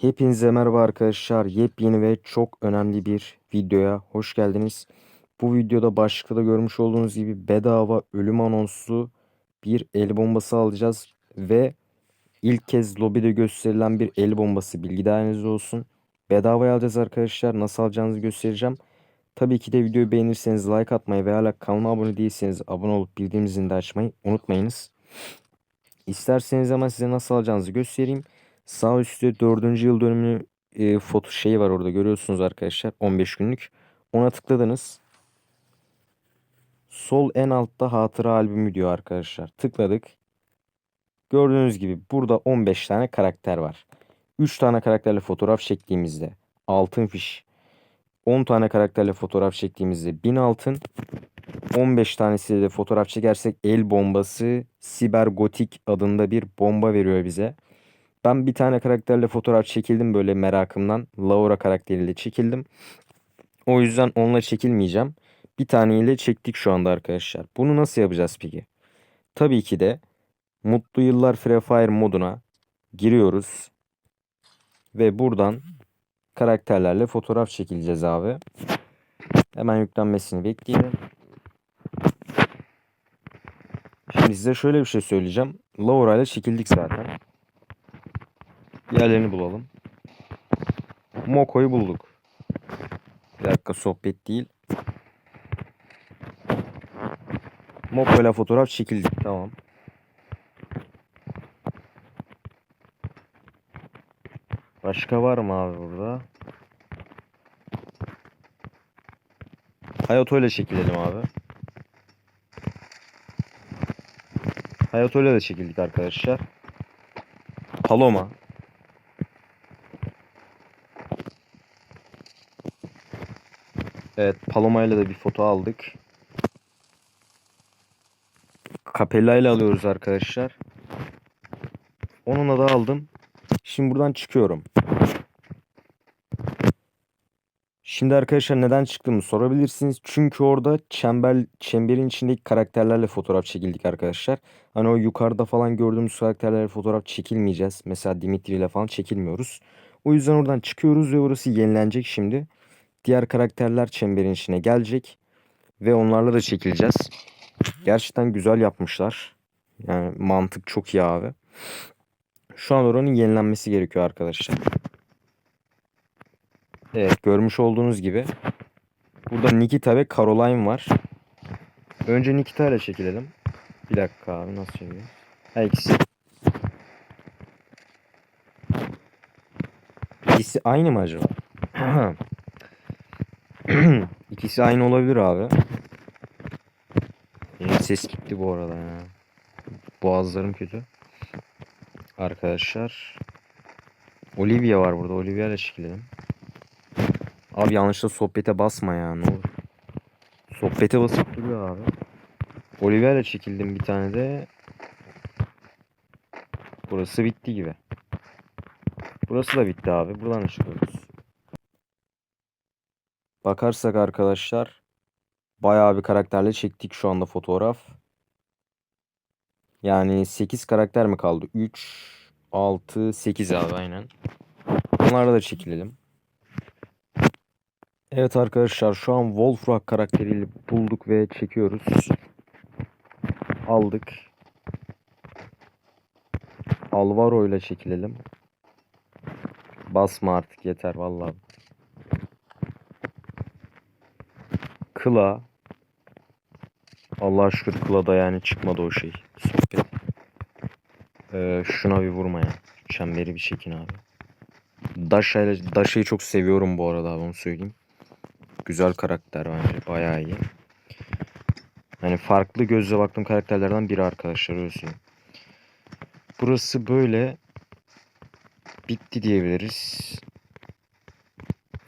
Hepinize merhaba arkadaşlar. Yepyeni ve çok önemli bir videoya hoş geldiniz. Bu videoda başlıkta da görmüş olduğunuz gibi bedava ölüm anonslu bir el bombası alacağız. Ve ilk kez lobide gösterilen bir el bombası bilgi dahilinizde olsun. Bedavaya alacağız arkadaşlar. Nasıl alacağınızı göstereceğim. Tabii ki de videoyu beğenirseniz like atmayı ve hala kanalıma abone değilseniz abone olup bildirim zilini açmayı unutmayınız. İsterseniz ama size nasıl alacağınızı göstereyim. Sağ üstte 4. yıl dönümü e, foto şeyi var orada görüyorsunuz arkadaşlar 15 günlük. Ona tıkladınız. Sol en altta hatıra albümü diyor arkadaşlar. Tıkladık. Gördüğünüz gibi burada 15 tane karakter var. 3 tane karakterle fotoğraf çektiğimizde altın fiş. 10 tane karakterle fotoğraf çektiğimizde 1000 altın. 15 tanesiyle de fotoğraf çekersek el bombası Siber Gotik adında bir bomba veriyor bize. Ben bir tane karakterle fotoğraf çekildim böyle merakımdan. Laura karakteriyle çekildim. O yüzden onunla çekilmeyeceğim. Bir taneyle çektik şu anda arkadaşlar. Bunu nasıl yapacağız peki? Tabii ki de Mutlu Yıllar Free Fire moduna giriyoruz. Ve buradan karakterlerle fotoğraf çekileceğiz abi. Hemen yüklenmesini bekleyelim. Şimdi size şöyle bir şey söyleyeceğim. Laura ile çekildik zaten. Yerlerini bulalım. Moko'yu bulduk. Bir dakika sohbet değil. Moko ile fotoğraf çekildik. Tamam. Başka var mı abi burada? Hayato ile çekilelim abi. Hayato ile de çekildik arkadaşlar. Paloma. Evet, Paloma ile de bir foto aldık. Capella ile alıyoruz arkadaşlar. Onunla da aldım. Şimdi buradan çıkıyorum. Şimdi arkadaşlar neden çıktığımı sorabilirsiniz. Çünkü orada çember çemberin içindeki karakterlerle fotoğraf çekildik arkadaşlar. Hani o yukarıda falan gördüğümüz karakterlerle fotoğraf çekilmeyeceğiz. Mesela Dimitri ile falan çekilmiyoruz. O yüzden oradan çıkıyoruz ve orası yenilenecek şimdi. Diğer karakterler çemberin içine gelecek. Ve onlarla da çekileceğiz. Gerçekten güzel yapmışlar. Yani mantık çok iyi abi. Şu an oranın yenilenmesi gerekiyor arkadaşlar. Evet görmüş olduğunuz gibi. Burada Nikita ve Caroline var. Önce Nikita ile çekilelim. Bir dakika abi nasıl çekiyor? Ha ikisi. İkisi aynı mı acaba? İkisi aynı olabilir abi. Benim ses gitti bu arada ya. Boğazlarım kötü. Arkadaşlar. Olivia var burada. Olivia ile çekilelim. Abi yanlışlıkla sohbete basma ya ne olur. Sohbete basıp duruyor abi. Olivia ile çekildim bir tane de. Burası bitti gibi. Burası da bitti abi. Buradan çıkıyoruz. Bakarsak arkadaşlar bayağı bir karakterle çektik şu anda fotoğraf. Yani 8 karakter mi kaldı? 3, 6, 8 abi aynen. Onlarla da çekilelim. Evet arkadaşlar şu an Wolfrock karakteriyle bulduk ve çekiyoruz. Aldık. Alvaro ile çekilelim. Basma artık yeter vallahi. Kıla. Allah şükür Kıla'da yani çıkmadı o şey. Sohbet. Ee, şuna bir vurma ya. Çemberi bir çekin abi. Dasha ile Dasha'yı çok seviyorum bu arada abi onu söyleyeyim. Güzel karakter bence. Bayağı iyi. Yani farklı gözle baktığım karakterlerden biri arkadaşlar öyle söyleyeyim. Burası böyle bitti diyebiliriz.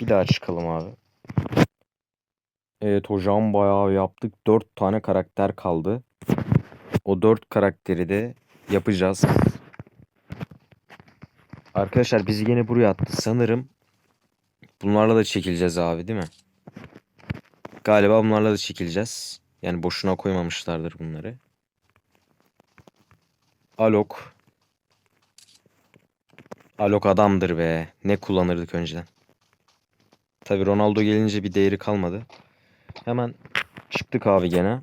Bir daha çıkalım abi. Evet hocam bayağı yaptık. 4 tane karakter kaldı. O 4 karakteri de yapacağız. Arkadaşlar bizi yine buraya attı. Sanırım bunlarla da çekileceğiz abi değil mi? Galiba bunlarla da çekileceğiz. Yani boşuna koymamışlardır bunları. Alok. Alok adamdır be. Ne kullanırdık önceden. Tabi Ronaldo gelince bir değeri kalmadı. Hemen çıktık abi gene.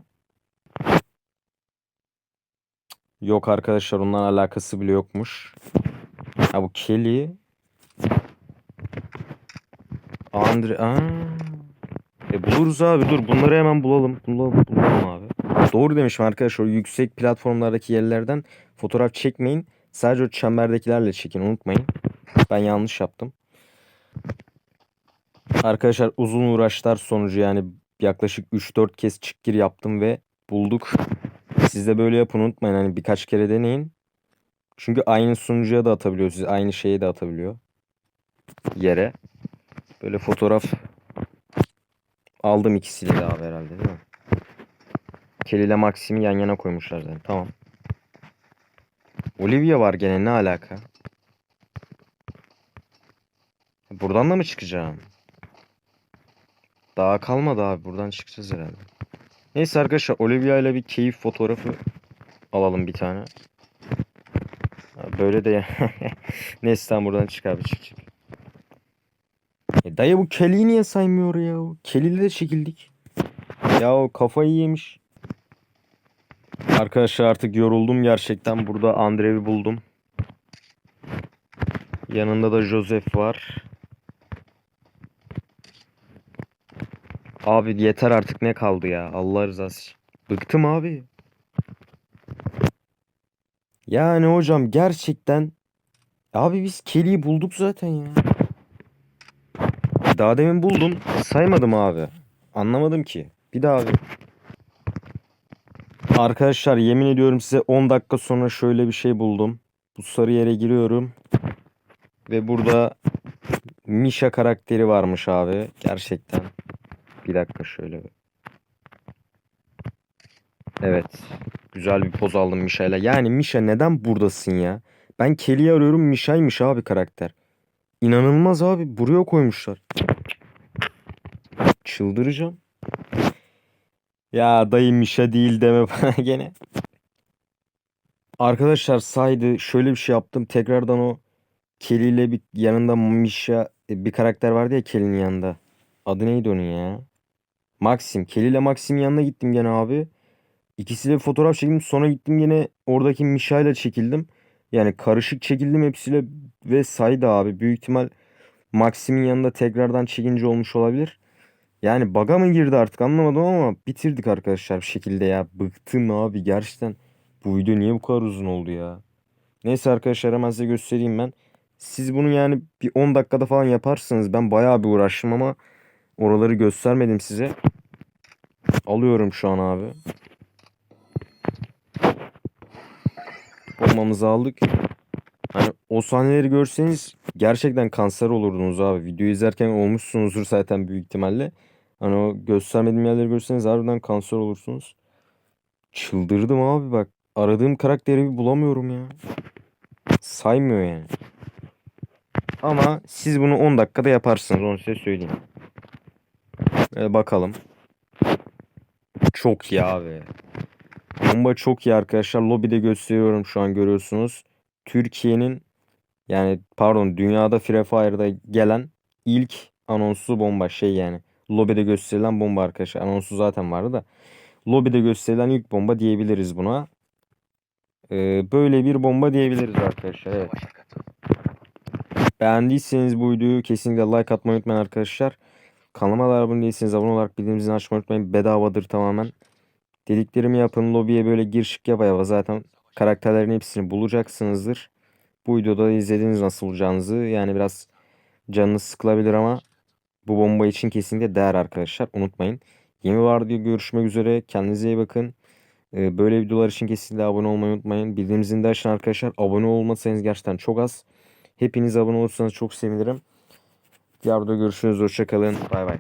Yok arkadaşlar ondan alakası bile yokmuş. Ha bu Kelly. Andre... Aa. E buluruz abi dur bunları hemen bulalım. Bulalım, bulalım abi. Doğru demişim arkadaşlar. Yüksek platformlardaki yerlerden fotoğraf çekmeyin. Sadece o çemberdekilerle çekin unutmayın. Ben yanlış yaptım. Arkadaşlar uzun uğraşlar sonucu yani yaklaşık 3-4 kez çık gir yaptım ve bulduk. Siz de böyle yapın unutmayın. Hani birkaç kere deneyin. Çünkü aynı sunucuya da atabiliyor. Siz aynı şeye de atabiliyor. Yere. Böyle fotoğraf aldım ikisiyle de abi herhalde değil mi? Kelly ile Maxim'i yan yana koymuşlar zaten. Tamam. Olivia var gene ne alaka? Buradan da mı çıkacağım? Daha kalmadı abi. Buradan çıkacağız herhalde. Neyse arkadaşlar Olivia ile bir keyif fotoğrafı alalım bir tane. Böyle de Neyse tamam buradan çık abi çık çık. E dayı bu Kelly'yi niye saymıyor ya? Kelly'yle de çekildik. Ya o kafayı yemiş. Arkadaşlar artık yoruldum gerçekten. Burada Andrev'i buldum. Yanında da Joseph var. Abi yeter artık ne kaldı ya Allah rızası. Bıktım abi. Yani hocam gerçekten abi biz Kelly'yi bulduk zaten ya. Daha demin buldum saymadım abi. Anlamadım ki. Bir daha abi. Arkadaşlar yemin ediyorum size 10 dakika sonra şöyle bir şey buldum. Bu sarı yere giriyorum. Ve burada Misha karakteri varmış abi. Gerçekten. Bir dakika şöyle. Evet. Güzel bir poz aldım Misha'yla. Yani Misha neden buradasın ya? Ben Kelly'yi arıyorum Misha'ymış abi karakter. İnanılmaz abi. Buraya koymuşlar. Çıldıracağım. Ya dayı Misha değil deme bana gene. Arkadaşlar saydı şöyle bir şey yaptım. Tekrardan o Kelly ile bir yanında Misha e, bir karakter vardı ya Kelly'nin yanında. Adı neydi onun ya? Maxim. Kelly ile Maxim'in yanına gittim gene abi. İkisiyle fotoğraf çektim. Sonra gittim yine oradaki Misha ile çekildim. Yani karışık çekildim hepsiyle ve saydı abi. Büyük ihtimal Maxim'in yanında tekrardan çekince olmuş olabilir. Yani baga mı girdi artık anlamadım ama bitirdik arkadaşlar bir şekilde ya. Bıktım abi gerçekten. Bu video niye bu kadar uzun oldu ya? Neyse arkadaşlar hemen size göstereyim ben. Siz bunu yani bir 10 dakikada falan yaparsınız. Ben bayağı bir uğraştım ama oraları göstermedim size. Alıyorum şu an abi. Bombamızı aldık. Hani o sahneleri görseniz gerçekten kanser olurdunuz abi. Videoyu izlerken olmuşsunuzdur zaten büyük ihtimalle. Hani o göstermediğim yerleri görseniz harbiden kanser olursunuz. Çıldırdım abi bak. Aradığım karakteri bulamıyorum ya. Saymıyor yani. Ama siz bunu 10 dakikada yaparsınız onu size söyleyeyim. Ee, bakalım. Çok iyi abi. Bomba çok iyi arkadaşlar. Lobide gösteriyorum şu an görüyorsunuz. Türkiye'nin yani pardon dünyada Free Fire'da gelen ilk anonslu bomba şey yani. Lobide gösterilen bomba arkadaşlar. Anonsu zaten vardı da. Lobide gösterilen ilk bomba diyebiliriz buna. Ee, böyle bir bomba diyebiliriz arkadaşlar. Evet. Beğendiyseniz bu videoyu kesinlikle like atmayı unutmayın arkadaşlar. Kanalıma da abone değilseniz abone olarak bildirim zilini açmayı unutmayın. Bedavadır tamamen. Dediklerimi yapın. Lobiye böyle gir şık yapa yapa. Zaten karakterlerin hepsini bulacaksınızdır. Bu videoda da izlediğiniz nasıl bulacağınızı. Yani biraz canınız sıkılabilir ama bu bomba için kesinlikle değer arkadaşlar. Unutmayın. Yeni var diyor görüşmek üzere. Kendinize iyi bakın. Ee, Böyle videolar için kesinlikle abone olmayı unutmayın. Bildirim zilini de arkadaşlar. Abone olmasanız gerçekten çok az. Hepiniz abone olursanız çok sevinirim. Videoda görüşürüz. Hoşçakalın. Bay bay.